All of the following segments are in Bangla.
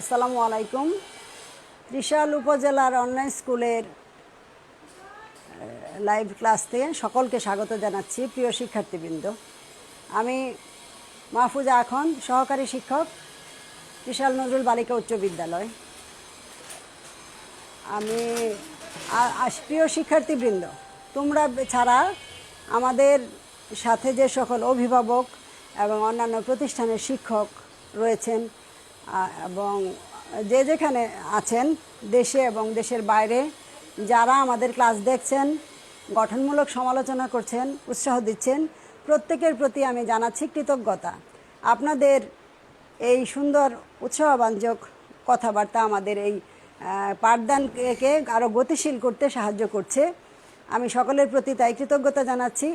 আসসালামু আলাইকুম। ত্রিশাল উপজেলার অনলাইন স্কুলের লাইভ ক্লাস থেকে সকলকে স্বাগত জানাচ্ছি প্রিয় শিক্ষার্থীবৃন্দ। আমি মাহফুজা এখন সহকারী শিক্ষক ত্রিশাল নজরুল বালিকা উচ্চ বিদ্যালয়। আমি প্রিয় শিক্ষার্থীবৃন্দ, তোমরা ছাড়া আমাদের সাথে যে সকল অভিভাবক এবং অন্যান্য প্রতিষ্ঠানের শিক্ষক রয়েছেন এবং যে যেখানে আছেন দেশে এবং দেশের বাইরে, যারা আমাদের ক্লাস দেখছেন, গঠনমূলক সমালোচনা করছেন, উৎসাহ দিচ্ছেন, প্রত্যেকের প্রতি আমি জানাচ্ছি কৃতজ্ঞতা। আপনাদের এই সুন্দর উৎসাহবাঞ্জক কথাবার্তা আমাদের এই পাঠদানকে আরও গতিশীল করতে সাহায্য করছে। আমি সকলের প্রতি তাই কৃতজ্ঞতা জানাচ্ছি,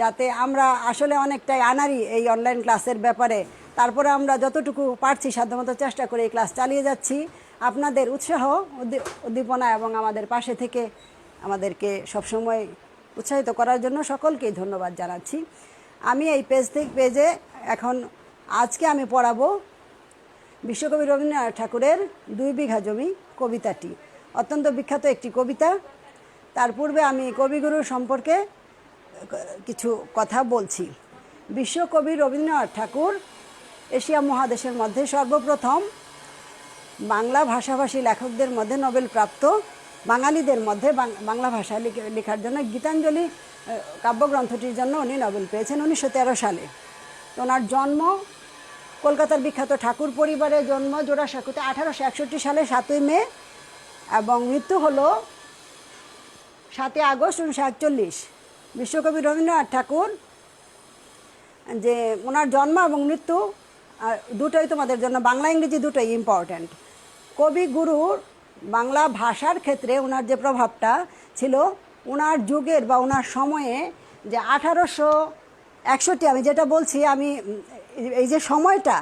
যাতে আমরা আসলে অনেকটাই আনারি এই অনলাইন ক্লাসের ব্যাপারে তারপরে আমরা যতটুকু পারছি সাধ্যমতো চেষ্টা করে এই ক্লাস চালিয়ে যাচ্ছি। আপনাদের উৎসাহ উদ্দী- উদ্দীপনা এবং আমাদের পাশে থেকে আমাদেরকে সবসময় উৎসাহিত করার জন্য সকলকেই ধন্যবাদ জানাচ্ছি। আমি এই পেজ থেকে, পেজে এখন আজকে আমি পড়াবো বিশ্বকবি রবীন্দ্রনাথ ঠাকুরের দুই বিঘা জমি কবিতাটি। অত্যন্ত বিখ্যাত একটি কবিতা। তার পূর্বে আমি কবিগুরু সম্পর্কে কিছু কথা বলছি। বিশ্বকবি রবীন্দ্রনাথ ঠাকুর এশিয়া মহাদেশের মধ্যে সর্বপ্রথম বাংলা ভাষাভাষী লেখকদের মধ্যে নোবেল প্রাপ্ত বাঙালিদের মধ্যে বাংলা ভাষা লিখে- লেখার জন্য গীতাঞ্জলি কাব্যগ্রন্থটির জন্য উনি নোবেল পেয়েছেন উনিশশো তেরো সালে। ওনার জন্ম কলকাতার বিখ্যাত ঠাকুর পরিবারে জন্ম জোড়া জোড়াসাঁকুতে আঠারোশো একষট্টি সালে, সাতই মে, এবং মৃত্যু হলো সাতই আগস্ট উনিশশো একচল্লিশ। বিশ্বকবি রবীন্দ্রনাথ ঠাকুর যে ওনার জন্ম এবং মৃত্যু দুটোই তোমাদের জন্য, বাংলা, ইংরেজি দুটোই ইম্পর্ট্যান্ট কবি গুরুর বাংলা ভাষার ক্ষেত্রে ওনার যে প্রভাবটা ছিল ওনার যুগের বা ওনার সময়ে যে আঠারোশো একষট্টি, আমি যেটা বলছি, আমি এই যে সময়টা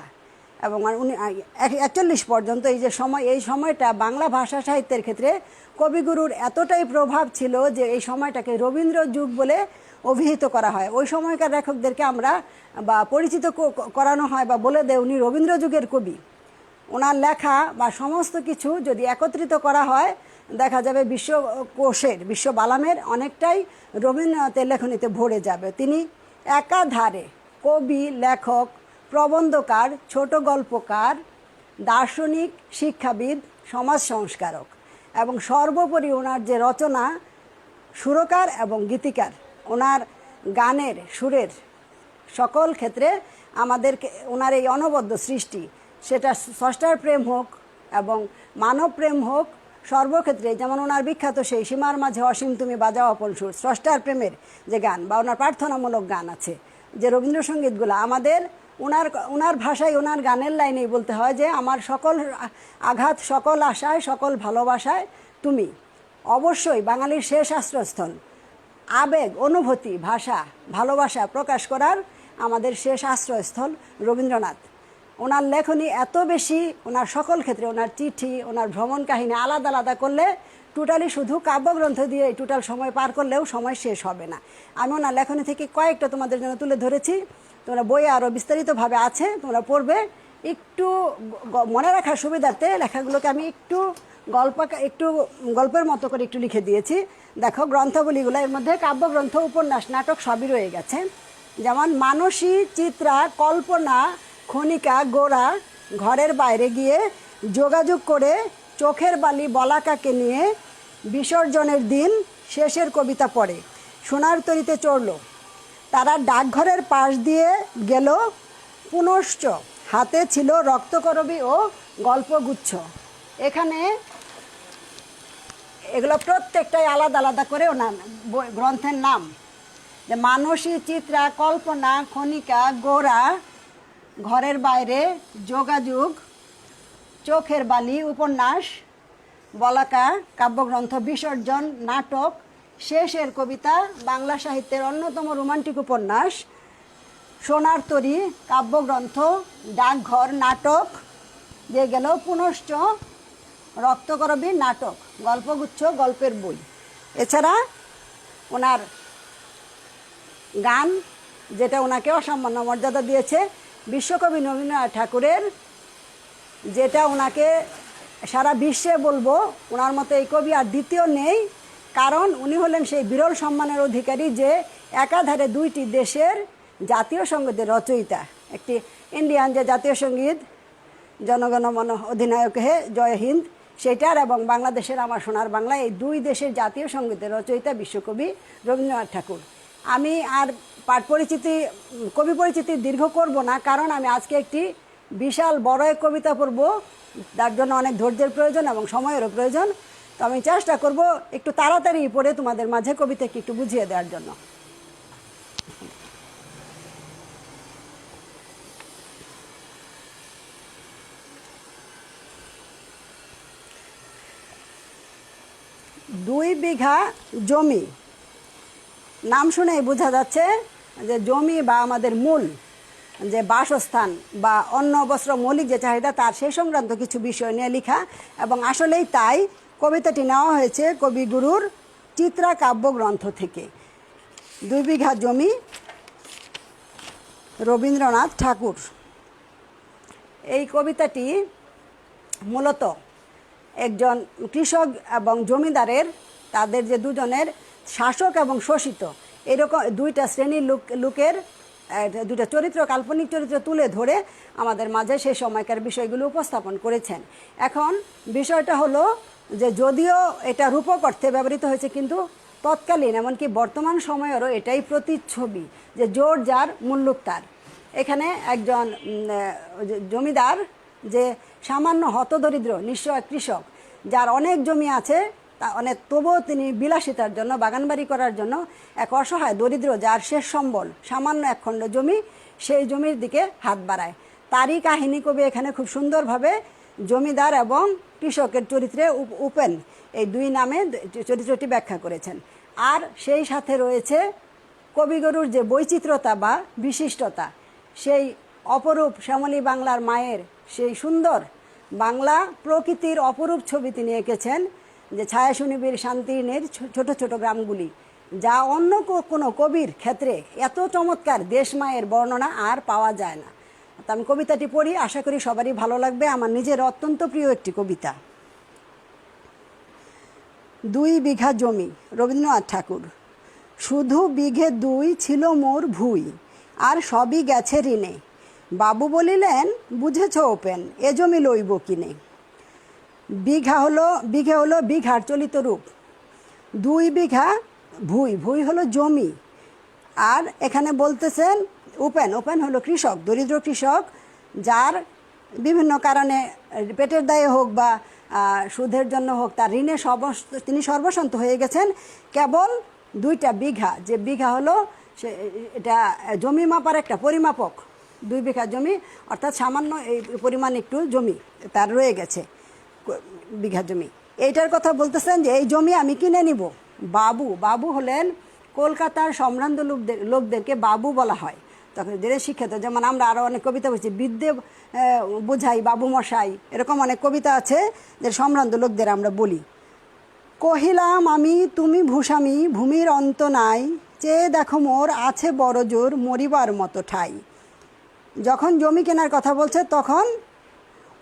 এবং উনি একচল্লিশ পর্যন্ত এই যে সময়, এই সময়টা বাংলা ভাষা সাহিত্যের ক্ষেত্রে কবিগুরুর এতটাই প্রভাব ছিল যে এই সময়টাকে রবীন্দ্র যুগ বলে অভিহিত করা হয়। ওই সময়কার লেখকদেরকে আমরা, বা পরিচিত করানো হয় বা বলে দেয় উনি রবীন্দ্র যুগের কবি। ওনার লেখা বা সমস্ত কিছু যদি একত্রিত করা হয়, দেখা যাবে বিশ্বকোষের বিশ্ব বালামের অনেকটাই রবীন্দ্রনাথের লেখনীতে ভরে যাবে। তিনি একাধারে কবি, লেখক, প্রবন্ধকার, ছোট গল্পকার, দার্শনিক, শিক্ষাবিদ, সমাজ সংস্কারক এবং সর্বোপরি ওনার যে রচনা, সুরকার এবং গীতিকার ওনার গানের, সুরের সকল ক্ষেত্রে আমাদেরকে, ওনার এই অনবদ্য সৃষ্টি, সেটা স্রষ্টার প্রেম হোক এবং মানব প্রেম হোক, সর্বক্ষেত্রে, যেমন ওনার বিখ্যাত সেই, সীমার মাঝে অসীম তুমি বাজাও অপন সুর স্রষ্টার প্রেমের যে গান বা ওনার প্রার্থনামূলক গান আছে, যে রবীন্দ্রসঙ্গীতগুলো আমাদের ওনার ওনার ভাষায়, ওনার গানের লাইনেই বলতে হয় যে, আমার সকল আঘাত, সকল আশায়, সকল ভালোবাসায় তুমি। অবশ্যই বাঙালির শেষ আশ্রয়স্থল। আবেগ, অনুভূতি, ভাষা, ভালোবাসা প্রকাশ করার আমাদের শেষ আশ্রয়স্থল রবীন্দ্রনাথ। ওনার লেখনী এত বেশি, ওনার সকল ক্ষেত্রে ওনার চিঠি, ওনার ভ্রমণ কাহিনী আলাদা আলাদা করলে টোটালি শুধু কাব্যগ্রন্থ দিয়ে এই টোটাল সময় পার করলেও সময় শেষ হবে না। আমি ওনার লেখনী থেকে কয়েকটা তোমাদের জন্য তুলে ধরেছি। তোমরা বইয়ে আরও বিস্তারিতভাবে আছে, তোমরা পড়বে। একটু মনে রাখার সুবিধার্থে লেখাগুলোকে আমি একটু গল্প, একটু গল্পের মতো করে একটু লিখে দিয়েছি। দেখো, গ্রন্থগুলিগুলো, এর মধ্যে কাব্যগ্রন্থ, উপন্যাস, নাটক সবই রয়ে গেছে। যেমন, মানসী, চিত্রা, কল্পনা খনিকা গোড়া ঘরের বাইরে গিয়ে যোগাযোগ করে চোখের বালি বলাকাকে নিয়ে বিসর্জনের দিন শেষের কবিতা পড়ে। সোনার তরিতে চড়ল। তারা ডাকঘরের পাশ দিয়ে গেল পুনশ্চ। হাতে ছিল রক্তকরবী ও গল্পগুচ্ছ। এখানে এগুলো প্রত্যেকটাই আলাদা আলাদা করে ওনার বই- গ্রন্থের নাম। যে মানসী, চিত্রা, কল্পনা খনিকা গোড়া, ঘরের বাইরে, যোগাযোগ, চোখের বালি উপন্যাস, বলাকা, কাব্যগ্রন্থ, বিসর্জন, নাটক, শেষের কবিতা, বাংলা সাহিত্যের অন্যতম রোমান্টিক উপন্যাস, সোনার তরী, কাব্যগ্রন্থ, ডাকঘর, নাটক, দিয়ে গেল পুনশ্চ রক্তকরবী নাটক, গল্পগুচ্ছ, গল্পের বই। এছাড়া ওনার গান, যেটা ওনাকে অসামান্য মর্যাদা দিয়েছে, বিশ্বকবি রবীন্দ্রনাথ ঠাকুরের, যেটা ওনাকে সারা বিশ্বে বলব, ওনার মতো এই কবি আর দ্বিতীয় নেই, কারণ উনি হলেন সেই বিরল সম্মানের অধিকারী যে একাধারে দুইটি দেশের জাতীয় সঙ্গীতের রচয়িতা। একটি ইন্ডিয়ান যে জাতীয় সংগীত, জনগণ মন অধিনায়ক হে, জয় হিন্দ সেটার এবং বাংলাদেশের আমার সোনার বাংলা, এই দুই দেশের জাতীয় সঙ্গীতের রচয়িতা বিশ্বকবি রবীন্দ্রনাথ ঠাকুর। আমি আর পাঠ পরিচিতি, কবি পরিচিতি দীর্ঘ করব না, কারণ আমি আজকে একটি বিশাল বড় এক কবিতা পড়ব। তার জন্য অনেক ধৈর্যের প্রয়োজন এবং সময়েরও প্রয়োজন। তো আমি চেষ্টা করব একটু তাড়াতাড়ি পড়ে তোমাদের মাঝে কবিতাকে একটু বুঝিয়ে দেওয়ার জন্য। দুই বিঘা জমি। নাম শুনেই বোঝা যাচ্ছে যে জমি বা আমাদের মূল যে বাসস্থান বা অন্ন, বস্ত্র, মৌলিক যে চাহিদা, তার সেই সংক্রান্ত কিছু বিষয় নিয়ে লেখা এবং আসলেই তাই কবিতাটি নেওয়া হয়েছে কবিগুরুর চিত্রা কাব্যগ্রন্থ থেকে। দুই বিঘা জমি রবীন্দ্রনাথ ঠাকুর। এই কবিতাটি মূলত একজন কৃষক এবং জমিদারের, তাদের যে দুজনের শাসক এবং শোষিত, এরকম দুইটা শ্রেণির লোক, লোকের দুইটা চরিত্র, কাল্পনিক চরিত্র তুলে ধরে আমাদের মাঝে সেই সময়কার বিষয়গুলো উপস্থাপন করেছেন। এখন বিষয়টা হলো যে যদিও এটা রূপক অর্থে ব্যবহৃত হয়েছে, কিন্তু তৎকালীন এমনকি বর্তমান সময়েরও এটাই প্রতিচ্ছবি যে জোর যার মুল্লুক তার। এখানে একজন জমিদার যে সামান্য হতদরিদ্র নিঃস্ব কৃষক, যার অনেক জমি আছে, তা অনেক তবুও তিনি বিলাসিতার জন্য, বাগানবাড়ি করার জন্য এক অসহায় দরিদ্র যার শেষ সম্বল সামান্য এক খণ্ড জমি, সেই জমির দিকে হাত বাড়ায়। তারই কাহিনী কবি এখানে খুব সুন্দরভাবে জমিদার এবং কৃষকের চরিত্রে উপ- উপেন এই দুই নামে চরিত্রটি ব্যাখ্যা করেছেন। আর সেই সাথে রয়েছে কবিগুরুর যে বৈচিত্র্যতা বা বিশিষ্টতা, সেই অপরূপ শ্যামলী বাংলার মায়ের সেই সুন্দর বাংলা প্রকৃতির অপরূপ ছবি তিনি এঁকেছেন, যে ছায়া সুনিবির শান্তিনের ছোট ছোট গ্রামগুলি, যা অন্য কোনো কবির ক্ষেত্রে এত চমৎকার দেশ মায়ের বর্ণনা আর পাওয়া যায় না। তো আমি কবিতাটি পড়ি, আশা করি সবারই ভালো লাগবে। আমার নিজের অত্যন্ত প্রিয় একটি কবিতা। দুই বিঘা জমি, রবীন্দ্রনাথ ঠাকুর। শুধু বিঘে দুই ছিল মোর ভুই, আর সবই গেছে ঋণে। বাবু বলিলেন, বুঝেছ ওপেন, এ জমি লইব কিনে বিঘা হলো, বিঘে হলো বিঘার চলিত রূপ। দুই বিঘা ভুই ভুই হলো জমি। আর এখানে বলতেছেন, ওপেন ওপেন হলো কৃষক, দরিদ্র কৃষক, যার বিভিন্ন কারণে পেটের দায়ে হোক বা সুদের জন্য হোক, তার ঋণে সর্বস্ত তিনি সর্বসন্ত হয়ে গেছেন। কেবল দুইটা বিঘা, যে বিঘা হলো সে, এটা জমি মাপার একটা পরিমাপক। দুই বিঘা জমি, অর্থাৎ সামান্য এই পরিমাণ একটু জমি তার রয়ে গেছে, বিঘা জমি। এইটার কথা বলতেছেন যে এই জমি আমি কিনে নিব। বাবু বাবু হলেন কলকাতার সম্ভ্রান্ত লোকদের, লোকদেরকে বাবু বলা হয়। তখন যারা শিক্ষিত, যেমন আমরা আরও অনেক কবিতা বলছি বিদ্যে বোঝাই, বাবু মশাই, এরকম অনেক কবিতা আছে যে সম্ভ্রান্ত লোকদের আমরা বলি। কহিলাম আমি, তুমি ভূস্বামী, ভূমির অন্ত নাই, চেয়ে দেখো মোর আছে বড় জোর মরিবার মতো ঠাই। যখন জমি কেনার কথা বলছে, তখন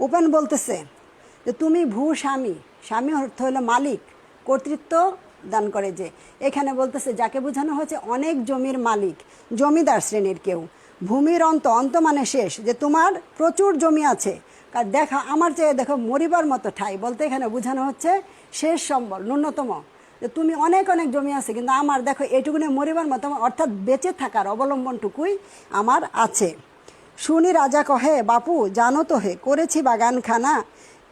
উপেন বলতেছে যে, তুমি ভূ স্বামী। স্বামী অর্থ হলো মালিক, কর্তৃত্ব দান করে যে। এখানে বলতেছে, যাকে বোঝানো হয়েছে, অনেক জমির মালিক, জমিদার শ্রেণির কেউ। ভূমির অন্ত অন্ত মানে শেষ, যে তোমার প্রচুর জমি আছে। কার দেখা, আমার চেয়ে দেখো মরিবার মতো ঠাই। বলতে এখানে বোঝানো হচ্ছে শেষ সম্বল, ন্যূনতম। যে, তুমি অনেক অনেক জমি আছে, কিন্তু আমার দেখো, এটুকুনে মরিবার মতো, অর্থাৎ বেঁচে থাকার অবলম্বনটুকুই আমার আছে। শুনি রাজা কহে, বাপু, জানো তো হে, করেছি বাগানখানা।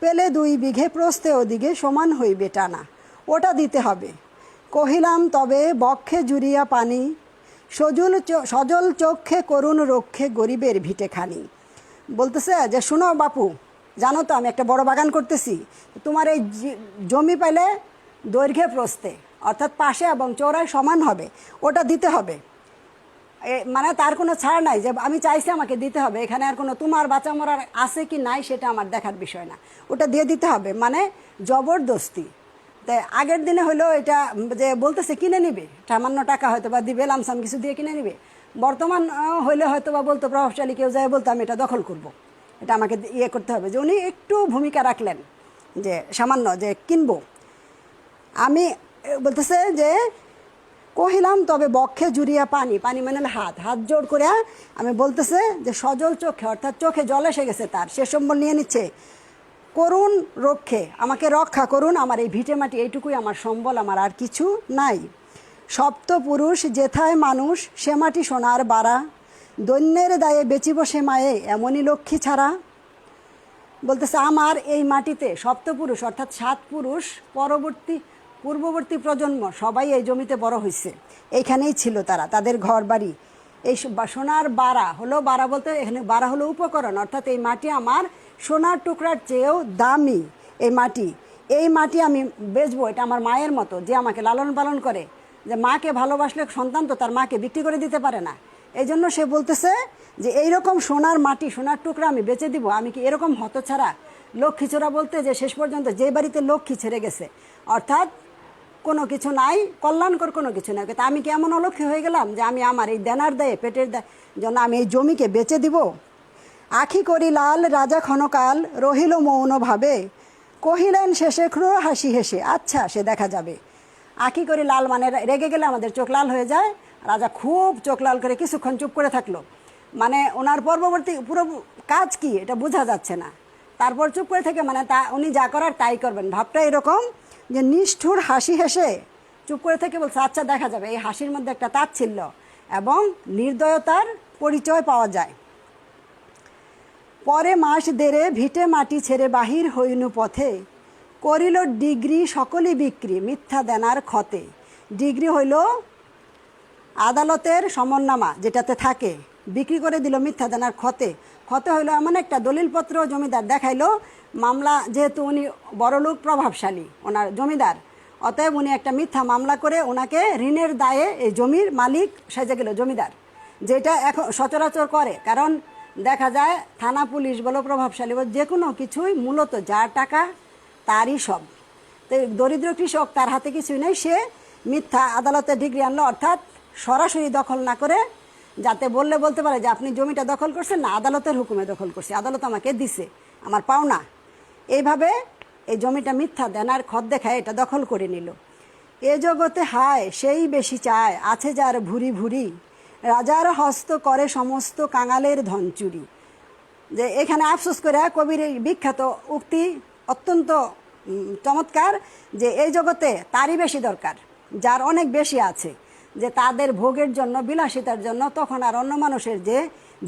পেলে দুই বিঘে প্রস্তে ওদিকে সমান হইবে টানা। ওটা দিতে হবে। কহিলাম, তবে বক্ষে জুড়িয়া পানি, সজল সজল চক্ষে করুণ রক্ষে গরিবের ভিটে খানি বলতেছে যে, শুনো বাপু, জানো তো আমি একটা বড় বাগান করতেছি। তোমার এই জমি পেলে দৈর্ঘ্যে প্রস্তে অর্থাৎ পাশে এবং চৌড়ায় সমান হবে। ওটা দিতে হবে। মানে তার কোনো ছাড় নাই যে আমি চাইছি আমাকে দিতে হবে। এখানে আর কোনো তোমার বাঁচা মরার আছে কি নাই সেটা আমার দেখার বিষয় না। ওটা দিয়ে দিতে হবে মানে জবরদস্তি। তাই আগের দিনে হলো এটা যে বলতেছে, কিনে নিবে। সামান্য টাকা হয়তো বা দিবে, লামসাম কিছু দিয়ে কিনে নিবে। বর্তমান হইলে হয়তো বা বলতো, প্রভাবশালী কেউ যায় বলতো, আমি এটা দখল করব। এটা আমাকে ইয়ে করতে হবে। যে উনি একটু ভূমিকা রাখলেন, যে সামান্য যে কিনবো। আমি বলতেছে যে কহিলাম, তবে বক্ষে জুড়িয়া পানি। পানি মানে হাত। হাত জোর করে আমি বলতেছে যে, সজল চোখে, অর্থাৎ চোখে জল এসে গেছে তার, সে সম্বল নিয়ে নিচ্ছে। করুণ রক্ষে, আমাকে রক্ষা করুন, আমার এই ভিটে মাটি, এইটুকুই আমার সম্বল, আমার আর কিছু নাই। সপ্ত পুরুষ যেথায় মানুষ, সে মাটি সোনার বাড়া। দৈন্যের দায়ে বেচিব সে মায়ে, এমনই লক্ষ্মী ছাড়া। বলতেছে, আমার এই মাটিতে সপ্তপুরুষ অর্থাৎ সাত পুরুষ, পরবর্তী পূর্ববর্তী প্রজন্ম সবাই এই জমিতে বড় হয়েছে এইখানেই ছিল তারা, তাদের ঘর বাড়ি এই সোনার বাড়া হলো বাড়া বলতে এখানে বাড়া হলো উপকরণ, অর্থাৎ এই মাটি আমার সোনার টুকরার চেয়েও দামি এই মাটি। এই মাটি আমি বেচবো, এটা আমার মায়ের মতো, যে আমাকে লালন পালন করে। যে মাকে ভালোবাসলে সন্তান তো তার মাকে বিক্রি করে দিতে পারে না। এই জন্য সে বলতেছে যে এইরকম সোনার মাটি, সোনার টুকরা আমি বেচে দিব, আমি কি এরকম হতছাড়া? লক্ষ্মী চোরা বলতে যে শেষ পর্যন্ত যে বাড়িতে লক্ষ্মী ছেড়ে গেছে। অর্থাৎ কোনো কিছু নাই, কল্যাণকর কোনো কিছু নাই। তা আমি কি এমন অলক্ষ্মী হয়ে গেলাম যে আমি আমার এই দেনার দেয়, পেটের দেয় জন্য আমি এই জমিকে বেচে দিব? আখি করি লাল, রাজা ক্ষণকাল রহিল মৌনভাবে কহিলেন, শেষে ক্রো হাসি হেসে আচ্ছা সে দেখা যাবে। আখি করি লাল মানে রেগে গেলে আমাদের চোখ লাল হয়ে যায়। রাজা খুব চোখ লাল করে কিছুক্ষণ চুপ করে থাকল। মানে ওনার পরবর্তী পুরো কাজ কি? এটা বোঝা যাচ্ছে না। তারপর চুপ করে থেকে মানে তা, উনি যা করার তাই করবেন। ভাবটা এরকম যে নিষ্ঠুর হাসি হেসে চুপ করে থেকে বলছে আচ্ছা দেখা যাবে। এই হাসির মধ্যে একটা তাচ্ছিল্য এবং নির্দয়তার পরিচয় পাওয়া যায়। পরে মাস দেড়ে ভিটে মাটি ছেড়ে বাহির হইনু পথে, করিল ডিগ্রি সকলই বিক্রি, মিথ্যা দেনার ক্ষতে। ডিগ্রি হইল আদালতের সমন্নামা যেটাতে থাকে। বিক্রি করে দিল মিথ্যা দেনার ক্ষতে। ক্ষতে হইল এমন একটা দলিলপত্র, জমিদার দেখাইলো মামলা, যেহেতু উনি বড়লোক প্রভাবশালী, ওনার জমিদার, অতএব উনি একটা মিথ্যা মামলা করে ওনাকে ঋণের দায়ে এই জমির মালিক সেজে গেল, জমিদার, যেটা এখন সচরাচর করে। কারণ দেখা যায়, থানা পুলিশ বলো, প্রভাবশালী বলো, যে কোনো কিছুই মূলত যার টাকা তারই সব। তো দরিদ্র কৃষক, তার হাতে কিছুই নেই, সে মিথ্যা আদালতে ডিগ্রি আনলো, অর্থাৎ সরাসরি দখল না করে, যাতে বললে বলতে পারে যে, আপনি জমিটা দখল করছেন না, আদালতের হুকুমে দখল করছে, আদালত আমাকে দিছে, আমার পাওনা। এইভাবে এই জমিটা মিথ্যা দেন আর খত দেখায় এটা দখল করে নিল। এ জগতে হায়, সেই বেশি চায়, আছে যার ভুরি ভুরি। রাজার হস্ত করে সমস্ত কাঙালের ধন চুরি। যে এখানে আফসোস করে কবির বিখ্যাত উক্তি অত্যন্ত চমৎকার যে এই জগতে তারই বেশি দরকার, যার অনেক বেশি আছে। যে তাদের ভোগের জন্য, বিলাসিতার জন্য, তখন আর অন্য মানুষের যে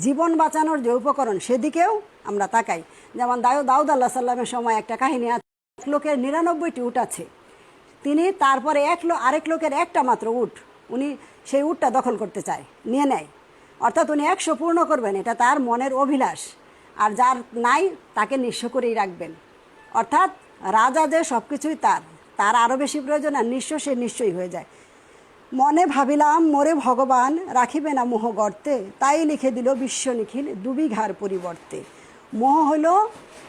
জীবন বাঁচানোর যে উপকরণ, সেদিকেও আমরা তাকাই। যেমন দায়ু দাউদ আল্লাহ সাল্লামের সময় একটা কাহিনী আছে, এক লোকের নিরানব্বইটি উট আছে। তিনি তারপরে এক লো আরেক লোকের একটা মাত্র উট, উনি সেই উটটা দখল করতে চায়, নিয়ে নেয়। অর্থাৎ উনি একশো পূর্ণ করবেন, এটা তার মনের অভিলাষ। আর যার নাই, তাকে নিঃস্ব করেই রাখবেন। অর্থাৎ রাজা যে সব কিছুই তার তার আরও বেশি প্রয়োজন, আর নিঃস্ব সে নিশ্চয়ই হয়ে যায়। মনে ভাবিলাম, মোরে ভগবান, রাখিবে না মোহ গর্তে, তাই লিখে দিল বিশ্ব নিখিল দুবিঘার পরিবর্তে। মোহ হইল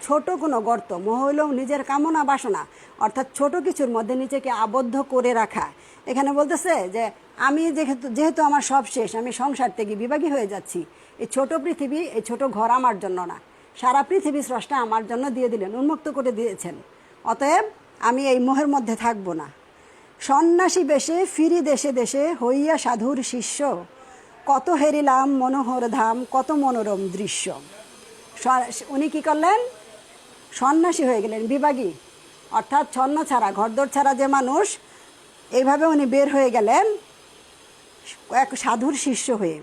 ছোট কোনো গর্ত, মোহ হইল নিজের কামনা, বাসনা, অর্থাৎ ছোট কিছুর মধ্যে নিজেকে আবদ্ধ করে রাখা। এখানে বলতেছে যে, আমি যেহেতু যেহেতু আমার সব শেষ, আমি সংসার থেকে বিভাগী হয়ে যাচ্ছি, এই ছোট পৃথিবী, এই ছোট ঘর আমার জন্য না। সারা পৃথিবী স্রষ্টা আমার জন্য দিয়ে দিলেন, উন্মুক্ত করে দিয়েছেন। অতএব আমি এই মোহের মধ্যে থাকব না। সন্ন্যাসী বেশে ফিরি দেশে দেশে হইয়া সাধুর শিষ্য। কত হেরিলাম মনোহর ধাম, কত মনোরম দৃশ্য। উনি কি করলেন? সন্ন্যাসী হয়ে গেলেন, বিভাগী। অর্থাৎ ছন্ন ছাড়া, ঘরদোর ছাড়া যে মানুষ, এইভাবে উনি বের হয়ে গেলেন এক সাধুর শিষ্য হয়ে।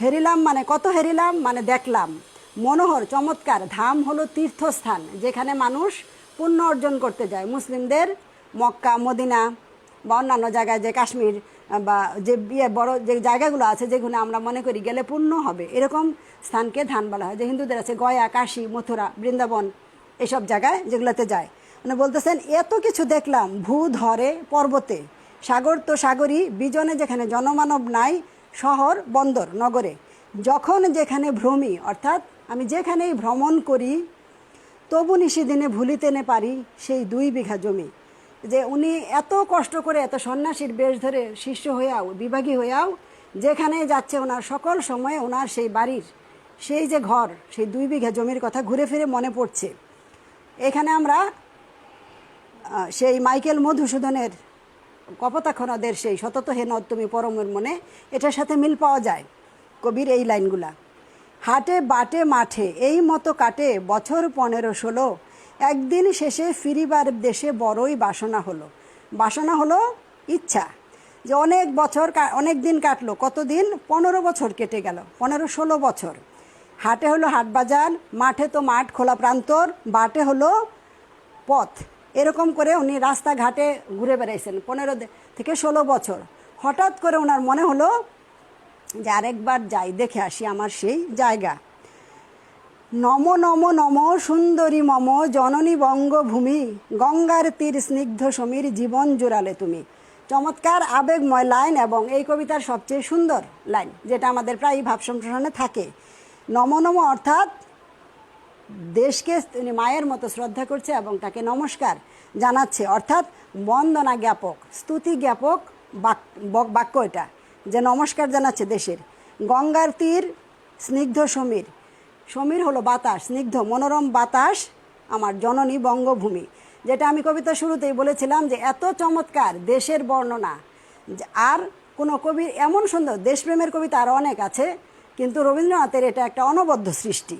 হেরিলাম মানে কত হেরিলাম? মানে দেখলাম। মনোহর, চমৎকার, ধাম হলো তীর্থস্থান, যেখানে মানুষ পুণ্য অর্জন করতে যায়। মুসলিমদের মক্কা, মদিনা বা অন্যান্য জায়গায় যে কাশ্মীর বা যে বড় যে জায়গাগুলো আছে যেগুলো আমরা মনে করি গেলে পূর্ণ হবে, এরকম স্থানকে ধান বলা হয়। যে হিন্দুদের আছে গয়া, কাশী, মথুরা, বৃন্দাবন, এসব জায়গায় যেগুলোতে যায়। মানে বলতেছেন, এত কিছু দেখলাম, ভূ, ধরে, পর্বতে। সাগর তো সাগরই, বিজনে যেখানে জনমানব নাই, শহর, বন্দর, নগরে। যখন যেখানে ভ্রমি, অর্থাৎ আমি যেখানেই ভ্রমণ করি, তবু নিশিদিনে ভুলিতে নে পারি সেই দুই বিঘা জমি। যে উনি এত কষ্ট করে, এত সন্ন্যাসীর বেশ ধরে শিষ্য হইয়াও, বিভাগী হইয়াও, যেখানে যাচ্ছে ওনার সকল সময়ে ওনার সেই বাড়ির, সেই যে ঘর, সেই দুই বিঘা জমির কথা ঘুরে ফিরে মনে পড়ছে। এখানে আমরা সেই মাইকেল মধুসূদনের কপোতাক্ষণদের সেই সতত হে নদ তুমি পরমের মনে, এটার সাথে মিল পাওয়া যায় কবির এই লাইনগুলা। হাটে, বাটে, মাঠে, এই মতো কাটে বছর পনেরো ষোলো একদিন শেষে ফিরিবার দেশে বড়ই বাসনা হলো। বাসনা হলো ইচ্ছা যে অনেক বছর অনেক দিন কাটলো, কতদিন? পনেরো বছর কেটে গেল, পনেরো ষোলো বছর। হাটে হলো হাট বাজার, মাঠে তো মাঠ খোলা প্রান্তর, বাটে হলো পথ। এরকম করে উনি রাস্তাঘাটে ঘুরে বেড়াইছেন, পনেরো থেকে ষোলো বছর। হঠাৎ করে ওনার মনে হলো যে আরেকবার যাই, দেখে আসি আমার সেই জায়গা। নম নম নম সুন্দরী মম জননী বঙ্গভূমি, গঙ্গার তীর স্নিগ্ধ সমীর জীবন জোড়ালে তুমি। চমৎকার আবেগময় লাইন এবং এই কবিতার সবচেয়ে সুন্দর লাইন, যেটা আমাদের প্রায়ই ভাব সম্প্রসারণে থাকে। নম নম অর্থাৎ দেশকে তিনি মায়ের মতো শ্রদ্ধা করছে এবং তাকে নমস্কার জানাচ্ছে। অর্থাৎ বন্দনা জ্ঞাপক, স্তুতি জ্ঞাপক বাক- বাক্য এটা, যে নমস্কার জানাচ্ছে দেশের। গঙ্গার তীর স্নিগ্ধ সমীর সমীর হলো বাতাস, স্নিগ্ধ, মনোরম বাতাস আমার জননী বঙ্গভূমি। যেটা আমি কবিতা শুরুতেই বলেছিলাম যে এত চমৎকার দেশের বর্ণনা। আর কোনো কবির এমন সুন্দর, দেশপ্রেমের কবিতা আরও অনেক আছে, কিন্তু রবীন্দ্রনাথের এটা একটা অনবদ্য সৃষ্টি।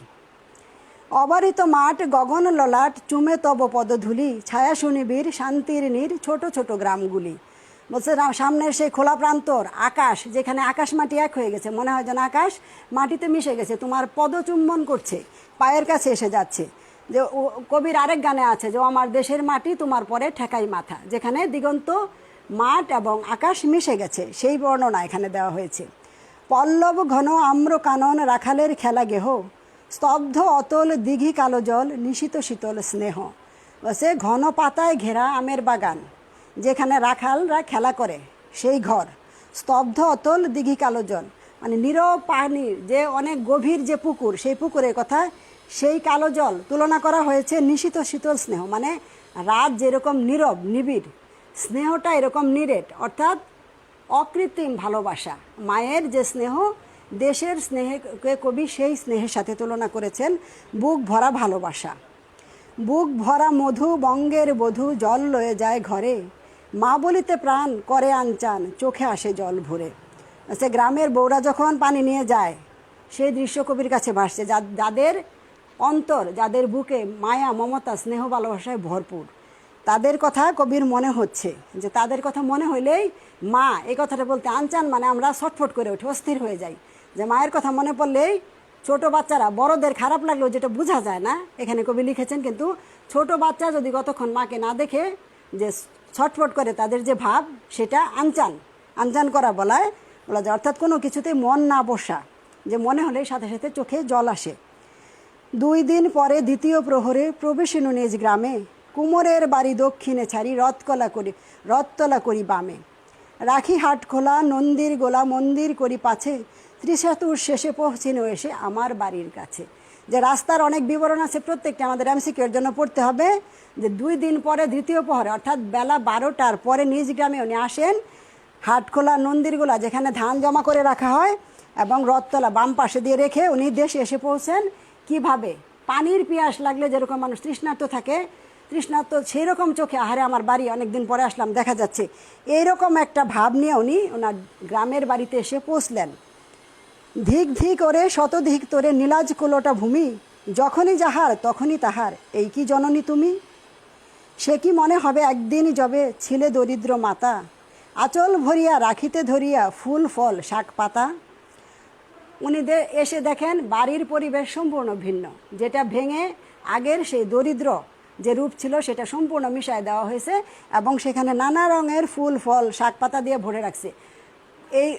অবারিত মাঠ, গগন ললাট, চুমে তব পদধূলি, ছায়া সুনিবির শান্তির নীর, ছোট ছোট গ্রামগুলি। বলছে সামনের সেই খোলা প্রান্তর, আকাশ, যেখানে আকাশ মাটি এক হয়ে গেছে, মনে হয় যেন আকাশ মাটিতে মিশে গেছে, তোমার পদচুম্বন করছে, পায়ের কাছে এসে যাচ্ছে। যে ও- কবির আরেক গানে আছে, যে আমার দেশের মাটি, তোমার পরে ঠেকাই মাথা, যেখানে দিগন্ত মাঠ এবং আকাশ মিশে গেছে, সেই বর্ণনা এখানে দেওয়া হয়েছে। পল্লব ঘন আম্র কানন রাখালের খেলা গেহ, স্তব্ধ অতল দিঘি কালো জল, নিশিত শীতল স্নেহ। বসে ঘন পাতায় ঘেরা আমের বাগান যেখানে রাখালরা খেলা করে, সেই ঘর। স্তব্ধ অতল দিঘি কালো জল মানে নীরব পানির যে অনেক গভীর যে পুকুর, সেই পুকুরের কথা সেই কালো জল তুলনা করা হয়েছে নিশিত শীতল স্নেহ। মানে রাত যেরকম নীরব, নিবিড়, স্নেহটা এরকম নিরেট, অর্থাৎ অকৃত্রিম ভালোবাসা। মায়ের যে স্নেহ, দেশের স্নেহকে কবি সেই স্নেহের সাথে তুলনা করেছেন বুক ভরা ভালোবাসা। বুক ভরা মধু, বঙ্গের বধূ, জল লয়ে যায় ঘরে। মা বলিতে প্রাণ করে আনচান, চোখে আসে জল ভরে। সে গ্রামের বউরা যখন পানি নিয়ে যায়, সেই দৃশ্য কবির কাছে ভাসছে, যা- যাদের অন্তর, যাদের বুকে মায়া, মমতা, স্নেহ, ভালোবাসায় ভরপুর। তাদের কথা কবির মনে হচ্ছে, যে তাদের কথা মনে হইলেই মা এই কথাটা বলতে আনচান মানে আমরা ছটফট করে উঠি, অস্থির হয়ে যাই। যে মায়ের কথা মনে পড়লেই ছোট বাচ্চারা, বড়দের খারাপ লাগলেও যেটা বোঝা যায় না, এখানে কবি লিখেছেন, কিন্তু ছোট বাচ্চা যদি কতক্ষণ মাকে না দেখে, যে ছটফট করে তাদের যে ভাব, সেটা আনচান। আনচান করা বলায়, বলা যায়, অর্থাৎ কোনো কিছুতে মন না বসা, যে মনে হলেই সাথে সাথে চোখে জল আসে। দুই দিন পরে দ্বিতীয় প্রহরে প্রবেশিনু নিজ গ্রামে, কুমোরের বাড়ি দক্ষিণে ছাড়ি রথকলা করি, রথতলা করি বামে। রাখি হাট খোলা, নন্দির গোলা মন্দির করি পাছে, ত্রিশাতুর শেষে পৌঁছিনো এসে আমার বাড়ির কাছে। যে রাস্তার অনেক বিবরণ আছে প্রত্যেকটা আমাদের এমসিকিউর জন্য পড়তে হবে, যে দুই দিন পরে দ্বিতীয় প্রহরে অর্থাৎ বেলা বারোটার পরে নিজ গ্রামে উনি আসেন, হাটখোলা, নন্দিরগুলা, যেখানে ধান জমা করে রাখা হয়, এবং রথতলা বাম পাশে দিয়ে রেখে উনি দেশে এসে পৌঁছেন। কীভাবে? পানির পিয়াস লাগলে যেরকম মানুষ তৃষ্ণার্ত থাকে, তৃষ্ণার্ত সেই রকম চোখে, আহারে আমার বাড়ি অনেকদিন পরে আসলাম, দেখা যাচ্ছে। এইরকম একটা ভাব নিয়ে উনি ওনার গ্রামের বাড়িতে এসে পৌঁছলেন। ধিক ধিক ওরে শতধিক তোরে নীলাজ কুলোটা ভূমি। যখনই যাহার, তখনই তাহার। এই কি জননী তুমি? সে কি মনে হবে একদিন যবে ছিলে দরিদ্র মাতা? আচল ভরিয়া, রাখিতে ধরিয়া, ফুল, ফল, শাক, পাতা? উনি এসে দেখেন বাড়ির পরিবেশ সম্পূর্ণ ভিন্ন। যেটা ভেঙে আগের সেই দরিদ্র যে রূপ ছিল সেটা সম্পূর্ণ মিশায় দেওয়া হয়েছে এবং সেখানে নানা রঙের ফুল, ফল, শাক, পাতা দিয়ে ভরে রাখছে। এই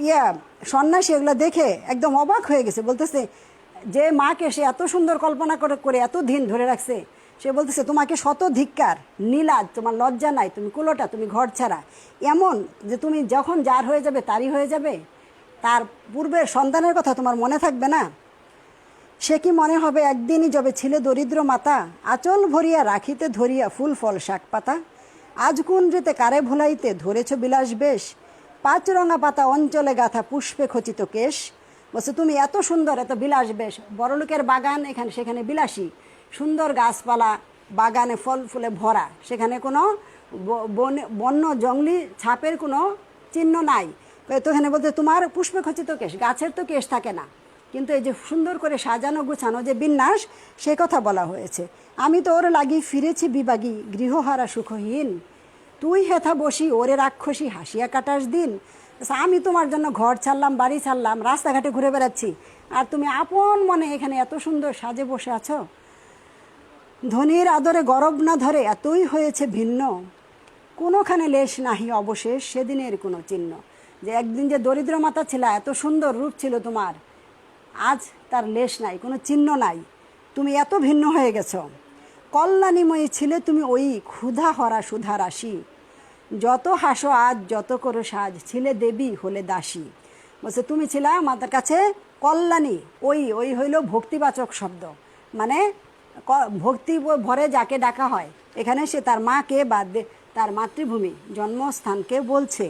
ইয়া সন্ন্যাসী এগুলো দেখে একদম অবাক হয়ে গেছে। বলতেছে, যে মাকে সে এত সুন্দর কল্পনা করে করে এত দিন ধরে রাখছে, সে বলতেছে, তোমাকে শত ধিক্কার নীলাজ তোমার লজ্জা নাই, তুমি কুলোটা, তুমি ঘর ছাড়া। এমন যে তুমি যখন যার হয়ে যাবে, তারই হয়ে যাবে। তার পূর্বের সন্তানের কথা তোমার মনে থাকবে না। সে কি মনে হবে, একদিনই যবে ছিলে দরিদ্র মাতা, আচল ভরিয়া রাখিতে ধরিয়া ফুল ফল শাক পাতা? আজ কুন্দ্রিতে কারে ভোলাইতে ধরেছ বিলাস বেশ? পাঁচ রঙা পাতা অঞ্চলে গাথা পুষ্পে খচিত কেশ। বলছে তুমি এত সুন্দর, এত বিলাস বেশ। বড়লোকের বাগান এখানে, সেখানে বিলাসী। সুন্দর গাছপালা, বাগানে ফল ফুলে ভরা। সেখানে কোনো বন্য জঙ্গলি ছাপের কোনো চিহ্ন নাই। তো এখানে বলতে তোমার পুষ্পখচিত কেশ, গাছের তো কেশ থাকে না। কিন্তু এই যে সুন্দর করে সাজানো, গুছানো যে বিন্যাস, সে কথা বলা হয়েছে। আমি তো ওর লাগি ফিরেছি বিবাগী গৃহহারা সুখহীন। তুই হেথা বসি ওরে রাক্ষসী হাসিয়া কাটাস দিন। আচ্ছা, আমি তোমার জন্য ঘর ছাড়লাম বাড়ি ছাড়লাম রাস্তাঘাটে ঘুরে বেড়াচ্ছি। আর তুমি আপন মনে এখানে এত সুন্দর সাজে বসে আছো। ধনির আদরে গরব না ধরে এতই হয়েছে ভিন্ন। কোনোখানে লেশ নাহি অবশেষ সেদিনের কোনো চিহ্ন। যে একদিন যে দরিদ্র মাতা ছিল এত সুন্দর রূপ ছিল তোমার। আজ তার লেশ নাই কোনো চিহ্ন নাই। তুমি এত ভিন্ন হয়ে গেছো। কল্যাণীময়ী ছিলে তুমি ওই ক্ষুধা হরা সুধা রাশি। যত হাসো আজ, যত করো সাজ, ছিলে দেবী হলে দাসী। বলছে, তুমি ছিলা মাতার কাছে কল্যাণী। ওই ওই হইল ভক্তিবাচক শব্দ। মানে ভক্তি ভরে যাকে ডাকা হয়, এখানে সে তার মাকে বা তার মাতৃভূমি, জন্মস্থানকে বলছে।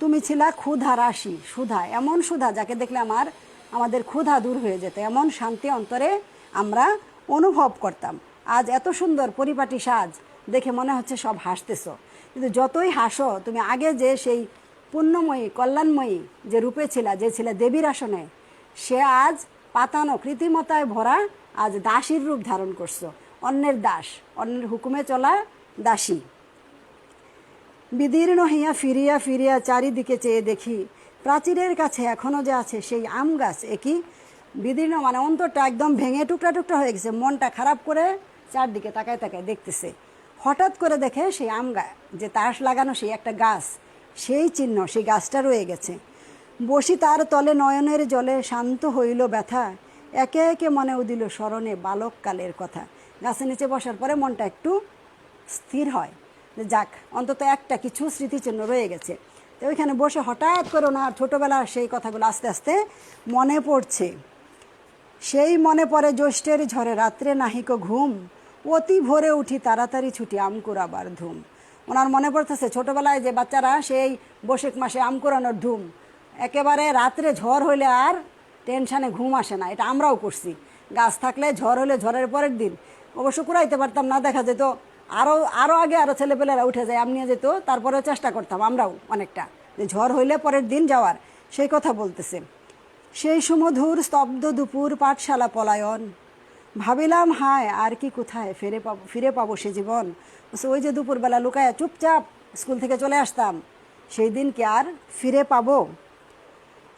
তুমি ছিলা ক্ষুধা রাশি, সুধা, এমন সুধা যাকে দেখলে আমার, আমাদের ক্ষুধা দূর হয়ে যেত, এমন শান্তি অন্তরে আমরা অনুভব করতাম। আজ এত সুন্দর পরিপাটি সাজ, দেখে মনে হচ্ছে সব হাসতেছ। কিন্তু যতই হাসো, তুমি আগে যে সেই পুণ্যময়ী, কল্যাণময়ী যে রূপে ছিলা, যে ছিল দেবীর আসনে, সে আজ পাতানো কৃত্রিমতায় ভরা আজ দাসীর রূপ ধারণ করছ। অন্যের দাস, অন্যের হুকুমে চলা দাসী। বিদীর্ণ হইয়া ফিরিয়া ফিরিয়া চারিদিকে চেয়ে দেখি, প্রাচীরের কাছে এখনও যে আছে সেই আম গাছ একই বিদীর্ণ মানে অন্তরটা একদম ভেঙে টুকরা টুকরা হয়ে গেছে, মনটা খারাপ করে চারদিকে তাকায় তাকায় দেখতেছে। হঠাৎ করে দেখে সেই আম যে তাস লাগানো সেই একটা গাছ, সেই চিহ্ন, সেই গাছটা রয়ে গেছে। বসি তার তলে নয়নের জলে শান্ত হইল ব্যথা, একে একে মনে উদিল স্মরণে বালককালের কথা। গাছের নিচে বসার পরে মনটা একটু স্থির হয়। যাক, অন্তত একটা কিছু স্মৃতিচিহ্ন রয়ে গেছে। তো ওইখানে বসে হঠাৎ করে ওনার ছোটোবেলার সেই কথাগুলো আস্তে আস্তে মনে পড়ছে। সেই মনে পড়ে জ্যৈষ্ঠের ঝড়ে রাত্রে নাহিক ঘুম অতি ভোরে উঠি তাড়াতাড়ি ছুটি আম কুড়াবার ধুম। ওনার মনে পড়তেছে, ছোটোবেলায় যে বাচ্চারা সেই বৈশাখ মাসে আম কুড়ানোর ধুম। একেবারে রাত্রে ঝড় হইলে আর টেনশানে ঘুম আসে না, এটা আমরাও করছি। গাছ থাকলে ঝড় হলে ঝড়ের পরের দিন। অবশ্য কুড়াইতে পারতাম না, দেখা যেত আরও আরও আগে আরও ছেলেপেলেরা উঠে যায়, আম নিয়ে যেত, তারপরেও চেষ্টা করতাম আমরাও অনেকটা। যে ঝড় হইলে পরের দিন যাওয়ার, সেই কথা বলতেছে। সেই সুমধুর স্তব্ধ দুপুর পাঠশালা পলায়ন। ভাবিলাম, হায়, আর কি কোথায়? ফিরে পাবো ফিরে পাবো সে জীবন। ওই যে দুপুরবেলা লুকায় চুপচাপ স্কুল থেকে চলে আসতাম। সেই দিন কি আর ফিরে পাবো?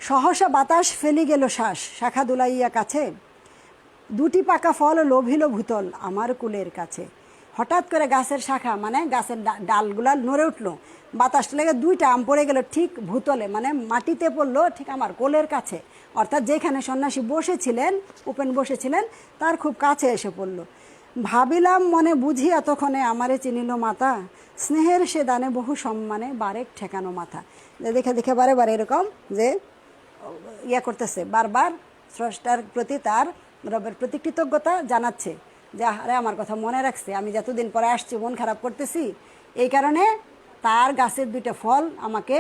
সহসা বাতাস ফেলি গেল শ্বাস, শাখা দুলাইয়া কাছে। দুটি পাকা ফল লোভিল ভূতল আমার কুলের কাছে। হঠাৎ করে গাছের শাখা মানে গাছের ডালগুলা নড়ে উঠল। বাতাস লেগে দুইটা আম পড়ে গেল ঠিক ভূতলে মানে মাটিতে পড়ল ঠিক আমার কোলের কাছে। অর্থাৎ যেখানে সন্ন্যাসী বসেছিলেন, উপেন বসেছিলেন, তার খুব কাছে এসে পড়ল। ভাবিলাম মনে বুঝি এতক্ষণে আমারে চিনিল মাতা, স্নেহের সে দানে বহু সম্মানে বারেক ঠেকানো মাথা। যে দেখে দেখে বারে বারে এরকম যে, ইয়া করতেছে, বারবার স্রষ্টার প্রতি তার রবের প্রতি কৃতজ্ঞতা জানাচ্ছে। যে, আরে আমার কথা মনে রাখছে, আমি যতদিন পরে আসছি, মন খারাপ করতেছি, এই কারণে তার গাছের দুইটা ফল আমাকে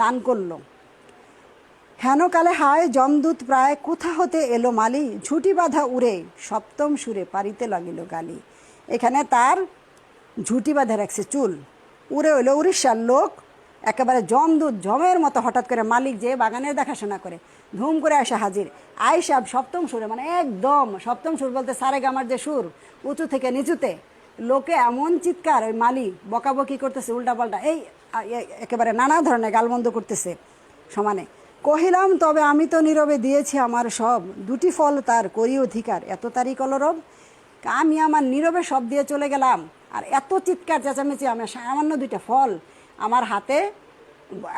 দান করল। হেনকালে হায় জমদূত প্রায় কোথা হতে এলো মালি? ঝুটি বাঁধা উড়ে, সপ্তম সুরে পারিতে লাগিল গালি। এখানে তার ঝুটি বাঁধা রাখছে চুল। উড়ে হইল উড়িষ্যার লোক, একেবারে জমদূত জমের মতো হঠাৎ করে মালিক যে বাগানের দেখাশোনা করে। ধুম করে আসে হাজির। আইসাব সপ্তম সুরে মানে একদম সপ্তম সুর বলতে সারে গামার যে সুর, উঁচু থেকে নিচুতে। লোকে এমন চিৎকার, ওই মালি বকাবকি করতেছে, উল্টাপাল্টা, এই একেবারে নানা ধরনের গালবন্ধ করতেছে সমানে। কহিলাম, তবে আমি তো নীরবে দিয়েছি আমার সব। দুটি ফল তার করি অধিকার। এত তারই কলরব? আমি আমার নীরবে সব দিয়ে চলে গেলাম। আর এত চিৎকার চেঁচামেচি, আমার সামান্য দুইটা ফল আমার হাতে,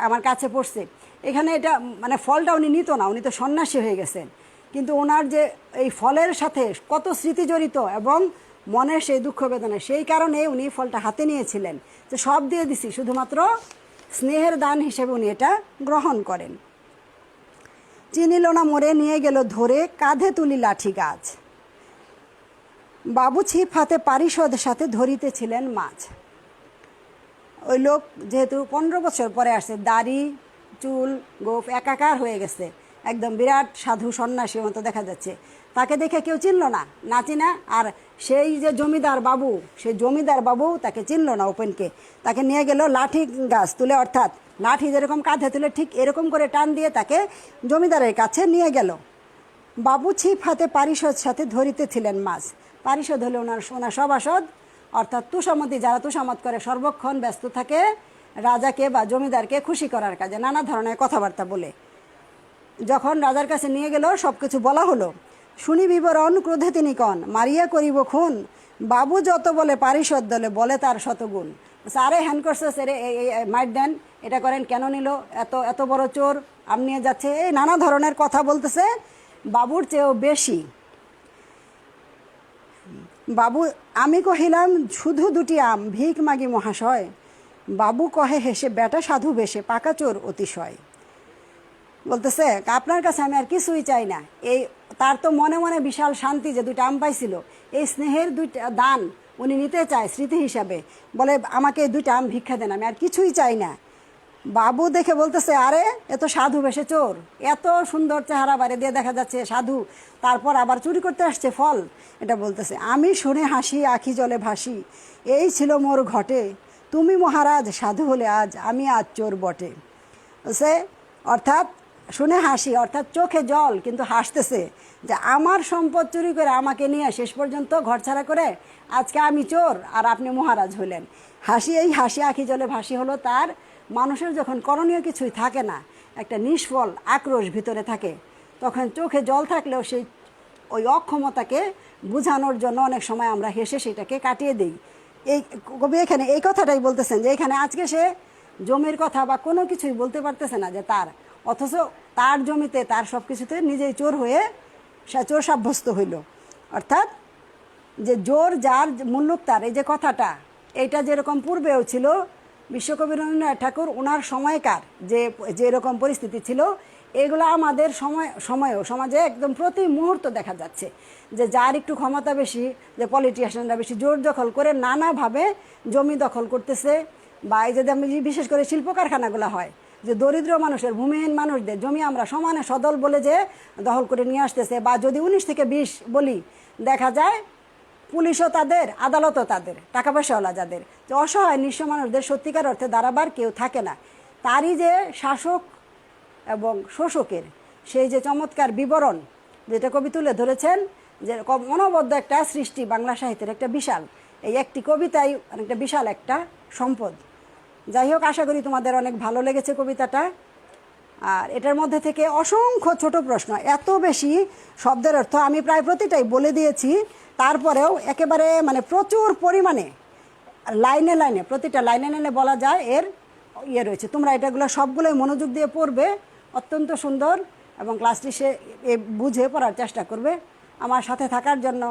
আমার কাছে পড়ছে। এখানে এটা মানে ফলটা উনি নিত না, উনি তো সন্ন্যাসী হয়ে গেছেন। কিন্তু ওনার যে এই ফলের সাথে কত স্মৃতি জড়িত এবং মনের সেই দুঃখ বেদনা, সেই কারণে উনি ফলটা হাতে নিয়েছিলেন যে সব দিয়ে দিছি, শুধুমাত্র স্নেহের দান হিসেবে উনি এটা গ্রহণ করেন। চিনিল না মোড়ে নিয়ে গেল ধরে, কাঁধে তুলি লাঠি গাছ। বাবু ছিপ হাতে পারিষদ সাথে ধরিতেছিলেন মাছ। ওই লোক যেহেতু পনেরো বছর পরে আসছে, দাড়ি চুল, গোফ একাকার হয়ে গেছে। একদম বিরাট সাধু সন্ন্যাসী মতো দেখা যাচ্ছে। তাকে দেখে কেউ চিনল না না চিনা, আর সেই যে জমিদার বাবু, সেই জমিদার বাবু তাকে চিনল না ওপেনকে তাকে নিয়ে গেল লাঠি গাছ তুলে, অর্থাৎ লাঠি যেরকম কাঁধে তুলে ঠিক এরকম করে টান দিয়ে তাকে জমিদারের কাছে নিয়ে গেল। বাবু ছিপ হাতে পারিষদ সাথে ধরিতেছিলেন মাছ। পারিষদ হলো ওনার ওনার সভাসদ, অর্থাৎ তুষামতি, যারা তুষামত করে সর্বক্ষণ ব্যস্ত থাকে রাজাকে বা জমিদারকে খুশি করার কাজে, নানা ধরনের কথাবার্তা বলে। যখন রাজার কাছে নিয়ে গেল সব কিছু বলা হলো। শুনি বিবরণ, ক্রোধে তিনি কন, মারিয়া করিব খুন, বাবু যত বলে পারিষদ দলে, বলে তার শতগুণ। আরে হ্যান করছে রে মাইট দেন, এটা করেন, কেন নিল? এত এত বড় চোর, আম নিয়ে যাচ্ছে, এই নানা ধরনের কথা বলতেছে, বাবুর চেয়েও বেশি। বাবু, আমি কহিলাম, শুধু দুটি আম, ভিক মাগি মহাশয়। বাবু কহে হেসে, বেটা সাধু বেশে, পাকা চোর অতিশয়। বলতেছে, আপনার কাছে আমি আর কিছুই চাই না। এই, তার তো মনে মনে বিশাল শান্তি যে দুইটা আম পাইছিল। এই স্নেহের দুইটা দান উনি নিতে চায় স্মৃতি হিসাবে। বলে, আমাকে দুইটা আম ভিক্ষা দেন, আমি আর কিছুই চাই না। বাবু দেখে বলতেছে, আরে এত সাধু বেশে চোর। এত সুন্দর চেহারা বাইরে দিয়ে দেখা যাচ্ছে সাধু। তারপর আবার চুরি করতে আসছে ফল। এটা বলতেছে, আমি শুনে হাসি, আখি জলে ভাসি। এই ছিল মোর ঘটে। তুমি মহারাজ, সাধু হলে আজ আমি আজ চোর বটে। সে অর্থাৎ শুনে হাসি, অর্থাৎ চোখে জল, কিন্তু হাসতেছে যে আমার সম্পদ চুরি করে আমাকে নিয়ে শেষ পর্যন্ত ঘরছাড়া করে আজকে আমি চোর আর আপনি মহারাজ হলেন। হাসি এই হাসি আঁখি জলে ভাসি হলো তার। মানুষের যখন করণীয় কিছুই থাকে না, একটা নিষ্ফল আক্রোশ ভিতরে থাকে, তখন চোখে জল থাকলেও সেই ওই অক্ষমতাকে বোঝানোর জন্য অনেক সময় আমরা হেসে সেটাকে কাটিয়ে দিই। এই কবি এখানে এই কথাটাই বলতেছেন যে এখানে আজকে সে জমির কথা বা কোনো কিছুই বলতে পারতেছে না যে তার, অথচ তার জমিতে তার সব কিছুতে নিজেই চোর হয়ে সে চোর সাব্যস্ত হইল। অর্থাৎ যে জোর যার মুল্লুক তার, এই যে কথাটা এইটা যেরকম পূর্বেও ছিল, বিশ্বকবি রবীন্দ্রনাথ ঠাকুর ওনার সময়কার যে যেরকম পরিস্থিতি ছিল এগুলো আমাদের সময়, সময়েও, সমাজে একদম প্রতি মুহূর্ত দেখা যাচ্ছে যে যার একটু ক্ষমতা বেশি, যে পলিটিশিয়ানরা বেশি জোর দখল করে নানাভাবে জমি দখল করতেছে বা এই যদি আমি বিশেষ করে শিল্প কারখানাগুলো হয়, যে দরিদ্র মানুষের, ভূমিহীন মানুষদের জমি আমরা সমানে সদল বলে যে দখল করে নিয়ে আসতেছে বা যদি উনিশ থেকে বিশ বলি, দেখা যায় পুলিশও তাদের, আদালতও তাদের টাকা পয়সাওয়ালা যাদের। যে অসহায়, নিঃস্ব মানুষদের সত্যিকার অর্থে দাঁড়াবার কেউ থাকে না। তারই যে শাসক এবং শোষকের। সেই যে চমৎকার বিবরণ যেটা কবি তুলে ধরেছেন, যে অনবদ্য একটা সৃষ্টি বাংলা সাহিত্যের একটা বিশাল। এই একটি কবিতাই অনেকটা বিশাল একটা সম্পদ। যাই হোক, আশা করি তোমাদের অনেক ভালো লেগেছে কবিতাটা। আর এটার মধ্যে থেকে অসংখ্য ছোট প্রশ্ন, এত বেশি শব্দের অর্থ আমি প্রায় প্রতিটাই বলে দিয়েছি। তারপরেও একেবারে মানে প্রচুর পরিমাণে, লাইনে লাইনে, প্রতিটা লাইনে লাইনে বলা যায়, এর ইয়ে রয়েছে। তোমরা এটাগুলো সবগুলোই মনোযোগ দিয়ে পড়বে। অত্যন্ত সুন্দর এবং ক্লাসটি সে বুঝে পড়ার চেষ্টা করবে। আমার সাথে থাকার জন্য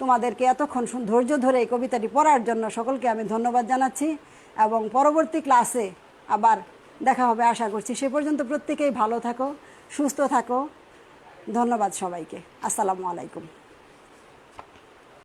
তোমাদেরকে এতক্ষণ ধৈর্য ধরে এই কবিতাটি পড়ার জন্য সকলকে আমি ধন্যবাদ জানাচ্ছি এবং পরবর্তী ক্লাসে আবার দেখা হবে আশা করছি। সে পর্যন্ত প্রত্যেকেই ভালো থাকো, সুস্থ থাকো। ধন্যবাদ সবাইকে। আসসালামু আলাইকুম।